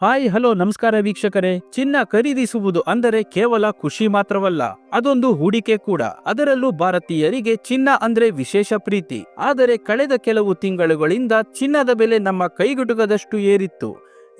Hi, hello, ನಮಸ್ಕಾರ ವೀಕ್ಷಕರೇ. ಚಿನ್ನ ಖರೀದಿಸುವುದು ಅಂದರೆ ಕೇವಲ ಖುಷಿ ಮಾತ್ರವಲ್ಲ, ಅದೊಂದು ಹೂಡಿಕೆ ಕೂಡ. ಅದರಲ್ಲೂ ಭಾರತೀಯರಿಗೆ ಚಿನ್ನ ಅಂದ್ರೆ ವಿಶೇಷ ಪ್ರೀತಿ. ಆದರೆ ಕಳೆದ ಕೆಲವು ತಿಂಗಳುಗಳಿಂದ ಚಿನ್ನದ ಬೆಲೆ ನಮ್ಮ ಕೈಗುಟುಕದಷ್ಟು ಏರಿತ್ತು.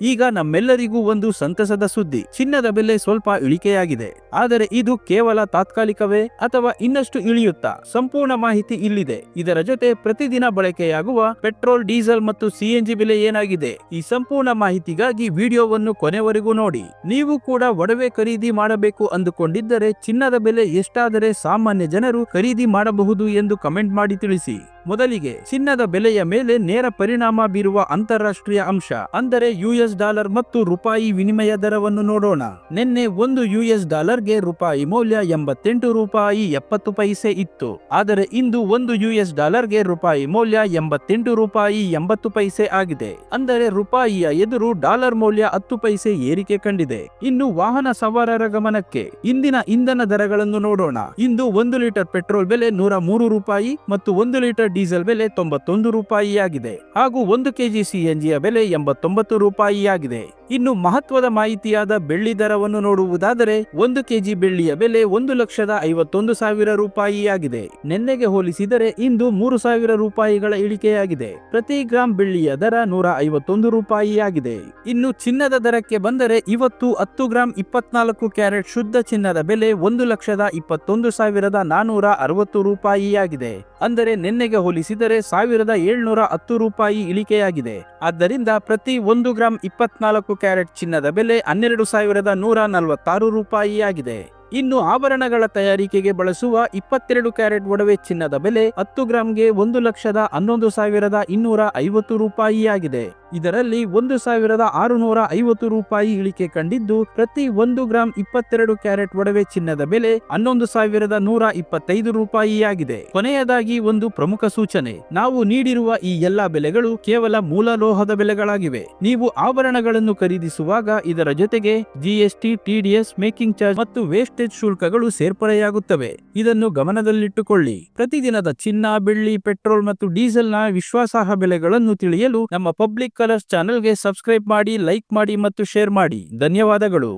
ಈಗ ನಮ್ಮೆಲ್ಲರಿಗೂ ಒಂದು ಸಂತಸದ ಸುದ್ದಿ. ಚಿನ್ನದ ಬೆಲೆ ಸ್ವಲ್ಪ ಇಳಿಕೆಯಾಗಿದೆ. ಆದರೆ ಇದು ಕೇವಲ ತಾತ್ಕಾಲಿಕವೇ ಅಥವಾ ಇನ್ನಷ್ಟು ಇಳಿಯುತ್ತಾ? ಸಂಪೂರ್ಣ ಮಾಹಿತಿ ಇಲ್ಲಿದೆ. ಇದರ ಜೊತೆ ಪ್ರತಿದಿನ ಬಳಕೆಯಾಗುವ ಪೆಟ್ರೋಲ್, ಡೀಸೆಲ್ ಮತ್ತು ಸಿಎನ್ಜಿ ಬೆಲೆ ಏನಾಗಿದೆ? ಈ ಸಂಪೂರ್ಣ ಮಾಹಿತಿಗಾಗಿ ವಿಡಿಯೋವನ್ನು ಕೊನೆವರೆಗೂ ನೋಡಿ. ನೀವು ಕೂಡ ಒಡವೆ ಖರೀದಿ ಮಾಡಬೇಕು ಅಂದುಕೊಂಡಿದ್ದರೆ ಚಿನ್ನದ ಬೆಲೆ ಎಷ್ಟಾದರೆ ಸಾಮಾನ್ಯ ಜನರು ಖರೀದಿ ಮಾಡಬಹುದು ಎಂದು ಕಮೆಂಟ್ ಮಾಡಿ ತಿಳಿಸಿ. ಮೊದಲಿಗೆ ಚಿನ್ನದ ಬೆಲೆಯ ಮೇಲೆ ನೇರ ಪರಿಣಾಮ ಬೀರುವ ಅಂತಾರಾಷ್ಟ್ರೀಯ ಅಂಶ, ಅಂದರೆ ಯುಎಸ್ ಡಾಲರ್ ಮತ್ತು ರೂಪಾಯಿ ವಿನಿಮಯ ದರವನ್ನು ನೋಡೋಣ. ನಿನ್ನೆ ಒಂದು ಯುಎಸ್ ಡಾಲರ್ಗೆ ರೂಪಾಯಿ ಮೌಲ್ಯ ಎಂಬತ್ತೆಂಟು ರೂಪಾಯಿ ಎಪ್ಪತ್ತು ಪೈಸೆ ಇತ್ತು. ಆದರೆ ಇಂದು ಒಂದು ಯುಎಸ್ ಡಾಲರ್ಗೆ ರೂಪಾಯಿ ಮೌಲ್ಯ ಎಂಬತ್ತೆಂಟು ರೂಪಾಯಿ ಎಂಬತ್ತು ಪೈಸೆ ಆಗಿದೆ. ಅಂದರೆ ರೂಪಾಯಿಯ ಎದುರು ಡಾಲರ್ ಮೌಲ್ಯ ಹತ್ತು ಪೈಸೆ ಏರಿಕೆ ಕಂಡಿದೆ. ಇನ್ನು ವಾಹನ ಸವಾರರ ಗಮನಕ್ಕೆ ಇಂದಿನ ಇಂಧನ ದರಗಳನ್ನು ನೋಡೋಣ. ಇಂದು ಒಂದು ಲೀಟರ್ ಪೆಟ್ರೋಲ್ ಬೆಲೆ ನೂರ ಮೂರು ರೂಪಾಯಿ ಮತ್ತು ಒಂದು ಲೀಟರ್ ಡೀಸೆಲ್ ಬೆಲೆ ತೊಂಬತ್ತೊಂದು ರೂಪಾಯಿಯಾಗಿದೆ ಹಾಗೂ ಒಂದು ಕೆಜಿ ಸಿಎನ್ಜಿಯ ಬೆಲೆ ಎಂಬತ್ತೊಂಬತ್ತು ರೂಪಾಯಿಯಾಗಿದೆ. ಇನ್ನು ಮಹತ್ವದ ಮಾಹಿತಿಯಾದ ಬೆಳ್ಳಿ ದರವನ್ನು ನೋಡುವುದಾದರೆ ಒಂದು ಕೆಜಿ ಬೆಳ್ಳಿಯ ಬೆಲೆ ಒಂದು ಲಕ್ಷದ ಐವತ್ತೊಂದು ಸಾವಿರ ರೂಪಾಯಿಯಾಗಿದೆ. ನಿನ್ನೆಗೆ ಹೋಲಿಸಿದರೆ ಇಂದು ಮೂರು ಸಾವಿರ ರೂಪಾಯಿಗಳ ಇಳಿಕೆಯಾಗಿದೆ. ಪ್ರತಿ ಗ್ರಾಂ ಬೆಳ್ಳಿಯ ದರ ನೂರ ಐವತ್ತೊಂದು ರೂಪಾಯಿಯಾಗಿದೆ. ಇನ್ನು ಚಿನ್ನದ ದರಕ್ಕೆ ಬಂದರೆ ಇವತ್ತು ಹತ್ತು ಗ್ರಾಂ ಇಪ್ಪತ್ನಾಲ್ಕು ಕ್ಯಾರೆಟ್ ಶುದ್ಧ ಚಿನ್ನದ ಬೆಲೆ ಒಂದು ಲಕ್ಷದ ಇಪ್ಪತ್ತೊಂದು ಸಾವಿರದ ನಾನೂರ ಅರವತ್ತು ರೂಪಾಯಿಯಾಗಿದೆ. ಅಂದರೆ ನಿನ್ನೆಗೆ ಹೋಲಿಸಿದರೆ ಸಾವಿರದ ಏಳ್ನೂರ ಹತ್ತು ರೂಪಾಯಿ ಇಳಿಕೆಯಾಗಿದೆ. ಆದ್ದರಿಂದ ಪ್ರತಿ ಒಂದು ಗ್ರಾಂ ಇಪ್ಪತ್ನಾಲ್ಕು ಕ್ಯಾರೆಟ್ ಚಿನ್ನದ ಬೆಲೆ ಹನ್ನೆರಡು ಸಾವಿರದ ನೂರ ನಲವತ್ತಾರು ರೂಪಾಯಿಯಾಗಿದೆ. ಇನ್ನು ಆಭರಣಗಳ ತಯಾರಿಕೆಗೆ ಬಳಸುವ ಇಪ್ಪತ್ತೆರಡು ಕ್ಯಾರೆಟ್ ಒಡವೆ ಚಿನ್ನದ ಬೆಲೆ ಹತ್ತು ಗ್ರಾಂಗೆ ಒಂದು ಲಕ್ಷದ ಹನ್ನೊಂದು ಸಾವಿರದ ಇನ್ನೂರ ಐವತ್ತು ರೂಪಾಯಿಯಾಗಿದೆ. ಇದರಲ್ಲಿ ಒಂದು ಸಾವಿರದ ಆರುನೂರ ಐವತ್ತು ರೂಪಾಯಿ ಇಳಿಕೆ ಕಂಡಿದ್ದು, ಪ್ರತಿ ಒಂದು ಗ್ರಾಂ ಇಪ್ಪತ್ತೆರಡು ಕ್ಯಾರೆಟ್ ಒಡವೆ ಚಿನ್ನದ ಬೆಲೆ ಹನ್ನೊಂದು ಸಾವಿರದ ನೂರ ಇಪ್ಪತ್ತೈದು ರೂಪಾಯಿಯಾಗಿದೆ. ಕೊನೆಯದಾಗಿ ಒಂದು ಪ್ರಮುಖ ಸೂಚನೆ. ನಾವು ನೀಡಿರುವ ಈ ಎಲ್ಲಾ ಬೆಲೆಗಳು ಕೇವಲ ಮೂಲ ಲೋಹದ ಬೆಲೆಗಳಾಗಿವೆ. ನೀವು ಆಭರಣಗಳನ್ನು ಖರೀದಿಸುವಾಗ ಇದರ ಜೊತೆಗೆ ಜಿಎಸ್ಟಿ ಟಿಡಿಎಸ್ ಮೇಕಿಂಗ್ ಚಾರ್ಜ್ ಮತ್ತು ವೇಸ್ಟೇಜ್ ಶುಲ್ಕಗಳು ಸೇರ್ಪಡೆಯಾಗುತ್ತವೆ. ಇದನ್ನು ಗಮನದಲ್ಲಿಟ್ಟುಕೊಳ್ಳಿ. ಪ್ರತಿದಿನದ ಚಿನ್ನ, ಬೆಳ್ಳಿ, ಪೆಟ್ರೋಲ್ ಮತ್ತು ಡೀಸೆಲ್ನ ವಿಶ್ವಾಸಾರ್ಹ ಬೆಲೆಗಳನ್ನು ತಿಳಿಯಲು ನಮ್ಮ ಪಬ್ಲಿಕ್ ಕಲರ್ಸ್ ಚಾನಲ್ಗೆ ಸಬ್ಸ್ಕ್ರೈಬ್ ಮಾಡಿ ಲೈಕ್ ಮಾಡಿ ಮತ್ತು ಶೇರ್ ಮಾಡಿ. ಧನ್ಯವಾದಗಳು.